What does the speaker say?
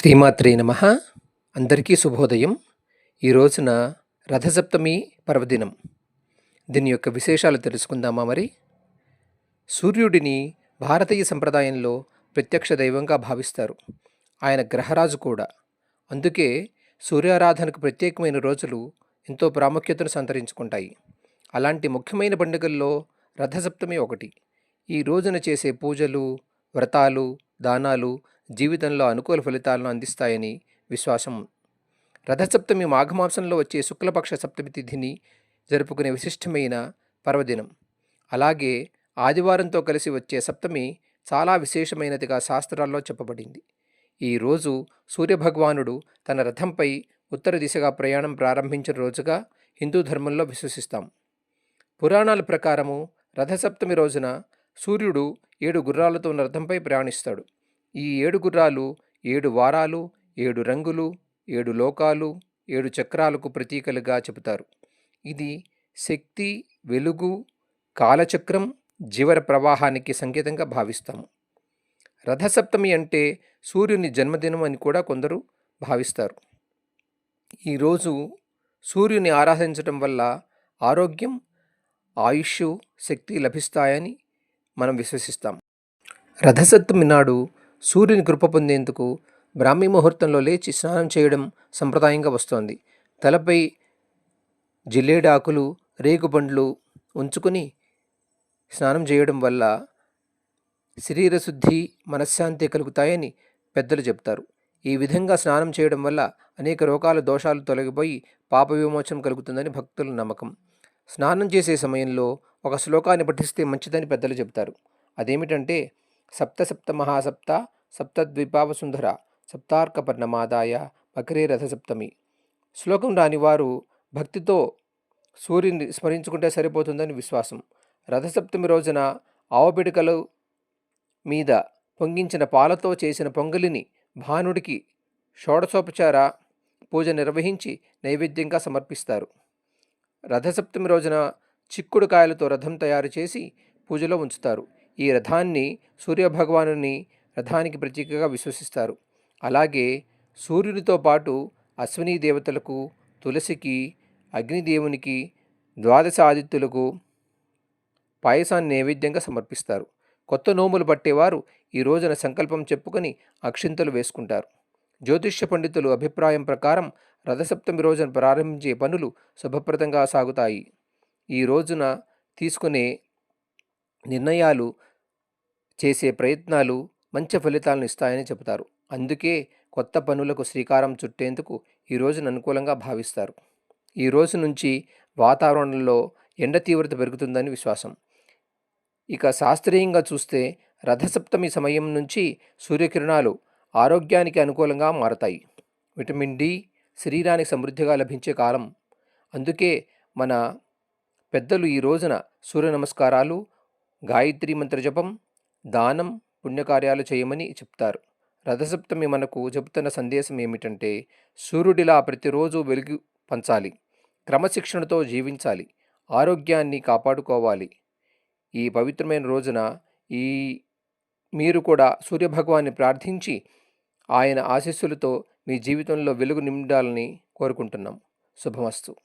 శ్రీమాత్రే నమ. అందరికీ శుభోదయం. ఈ రోజున రథసప్తమి పర్వదినం. దీని యొక్క విశేషాలు తెలుసుకుందామా మరి? సూర్యుడిని భారతీయ సంప్రదాయంలో ప్రత్యక్ష దైవంగా భావిస్తారు. ఆయన గ్రహరాజు కూడా. అందుకే సూర్యారాధనకు ప్రత్యేకమైన రోజులు ఎంతో ప్రాముఖ్యతను సంతరించుకుంటాయి. అలాంటి ముఖ్యమైన పండుగల్లో రథసప్తమి ఒకటి. ఈ రోజున చేసే పూజలు వ్రతాలు దానాలు జీవితంలో అనుకూల ఫలితాలను అందిస్తాయని విశ్వాసం. రథసప్తమి మాఘమాసంలో వచ్చే శుక్లపక్ష సప్తమి తిథిని జరుపుకునే విశిష్టమైన పర్వదినం. అలాగే ఆదివారంతో కలిసి వచ్చే సప్తమి చాలా విశేషమైనదిగా శాస్త్రాల్లో చెప్పబడింది. ఈరోజు సూర్యభగవానుడు తన రథంపై ఉత్తర దిశగా ప్రయాణం ప్రారంభించిన రోజుగా హిందూ ధర్మంలో విశ్వసిస్తాం. పురాణాల ప్రకారము రథసప్తమి రోజున సూర్యుడు ఏడు గుర్రాలతో ఉన్న రథంపై ప్రయాణిస్తాడు. ఈ ఏడు గుర్రాలు ఏడు వారాలు ఏడు రంగులు ఏడు లోకాలు ఏడు చక్రాలకు ప్రతీకలుగా చెబుతారు. ఇది శక్తి వెలుగు కాలచక్రం జీవన ప్రవాహానికి సంకేతంగా భావిస్తాము. రథసప్తమి అంటే సూర్యుని జన్మదినం అని కూడా కొందరు భావిస్తారు. ఈరోజు సూర్యుని ఆరాధించడం వల్ల ఆరోగ్యం ఆయుష్ శక్తి లభిస్తాయని మనం విశ్వసిస్తాం. రథసప్తమి నాడు సూర్యుని కృప పొందేందుకు బ్రాహ్మీ ముహూర్తంలో లేచి స్నానం చేయడం సంప్రదాయంగా వస్తోంది. తలపై జిల్లేడాకులు రేగుబండ్లు ఉంచుకుని స్నానం చేయడం వల్ల శరీర శుద్ధి మనశ్శాంతి కలుగుతాయని పెద్దలు చెప్తారు ఈ విధంగా స్నానం చేయడం వల్ల అనేక రోగాల దోషాలు తొలగిపోయి పాప విమోచనం కలుగుతుందని భక్తుల నమ్మకం. స్నానం చేసే సమయంలో ఒక శ్లోకాన్ని పఠిస్తే మంచిదని పెద్దలు చెప్తారు అదేమిటంటే సప్త మహాసప్త సప్తద్వీపావసుంధర సప్తార్కపర్ణమాదాయ మకరే రథసప్తమి శ్లోకం రానివారు భక్తితో సూర్యుని స్మరించుకుంటే సరిపోతుందని విశ్వాసం. రథసప్తమి రోజున ఆవపిడికలు మీద పొంగించిన పాలతో చేసిన పొంగలిని భానుడికి షోడశోపచార పూజ నిర్వహించి నైవేద్యంగా సమర్పిస్తారు. రథసప్తమి రోజున చిక్కుడు కాయలతో రథం తయారు చేసి పూజలో ఉంచుతారు. ఈ రథాన్ని సూర్యభగవానుని రథానికి ప్రతీకగా విశ్వసిస్తారు. అలాగే సూర్యునితో పాటు అశ్విని దేవతలకు తులసికి అగ్నిదేవునికి ద్వాదశ ఆదిత్యులకు పాయసాన్ని నైవేద్యంగా సమర్పిస్తారు. కొత్త నోములు పట్టేవారు ఈ రోజున సంకల్పం చెప్పుకొని అక్షింతలు వేసుకుంటారు. జ్యోతిష్య పండితులు అభిప్రాయం ప్రకారం రథసప్తమి రోజున ప్రారంభించే పనులు శుభప్రదంగా సాగుతాయి. ఈ రోజున తీసుకునే నిర్ణయాలు చేసే ప్రయత్నాలు మంచి ఫలితాలను ఇస్తాయని చెబుతారు. అందుకే కొత్త పనులకు శ్రీకారం చుట్టేందుకు ఈ రోజును అనుకూలంగా భావిస్తారు. ఈ రోజు నుంచి వాతావరణంలో ఎండ తీవ్రత పెరుగుతుందని విశ్వాసం. ఇక శాస్త్రీయంగా చూస్తే రథసప్తమి సమయం నుంచి సూర్యకిరణాలు ఆరోగ్యానికి అనుకూలంగా మారతాయి. విటమిన్ డి శరీరానికి సమృద్ధిగా లభించే కాలం. అందుకే మన పెద్దలు ఈ రోజున సూర్య నమస్కారాలు గాయత్రి మంత్ర జపం దానం పుణ్యకార్యాలు చేయమని చెప్తారు. రథసప్తమి మనకు చెబుతున్న సందేశం ఏమిటంటే సూర్యుడిలా ప్రతిరోజు వెలుగు పంచాలి. క్రమశిక్షణతో జీవించాలి. ఆరోగ్యాన్ని కాపాడుకోవాలి. ఈ పవిత్రమైన రోజున ఈ మీరు కూడా సూర్యభగవాన్ని ప్రార్థించి ఆయన ఆశీస్సులతో మీ జీవితంలో వెలుగు నిండాలని కోరుకుంటున్నాం. శుభమస్తు.